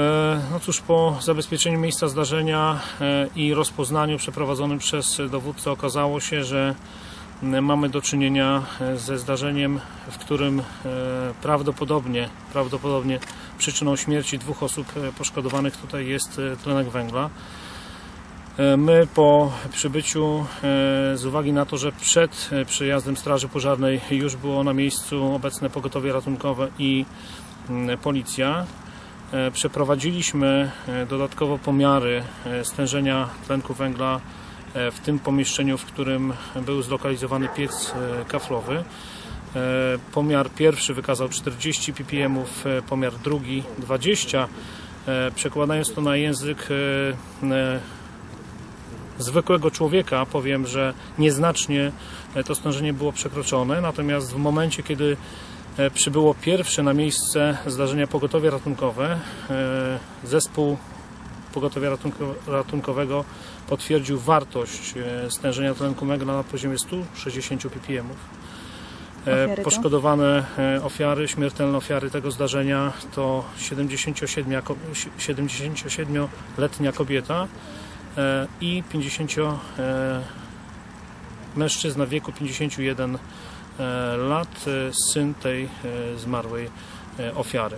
E, No cóż, po zabezpieczeniu miejsca zdarzenia e, i rozpoznaniu przeprowadzonym przez dowódcę okazało się, że mamy do czynienia e, ze zdarzeniem, w którym prawdopodobnie, prawdopodobnie przyczyną śmierci dwóch osób poszkodowanych tutaj jest tlenek węgla. My po przybyciu, z uwagi na to, że przed przyjazdem Straży Pożarnej już było na miejscu obecne pogotowie ratunkowe i policja, przeprowadziliśmy e, dodatkowo pomiary e, stężenia tlenku węgla e, w tym pomieszczeniu, w którym był zlokalizowany piec e, kaflowy. E, Pomiar pierwszy wykazał 40 ppm, e, pomiar drugi 20. E, Przekładając to na język e, e, zwykłego człowieka powiem, że nieznacznie e, to stężenie było przekroczone, natomiast w momencie, kiedy e, przybyło pierwsze na miejsce zdarzenia pogotowie ratunkowe, e, zespół pogotowia ratunko- ratunkowego potwierdził wartość e, stężenia tlenku węgla na poziomie 160 ppm. E, Ofiary? Poszkodowane e, ofiary, śmiertelne ofiary tego zdarzenia to 77 ko- 77-letnia kobieta e, i 50 e, mężczyzna w wieku 51 e, lat, e, syn tej e, zmarłej e, ofiary.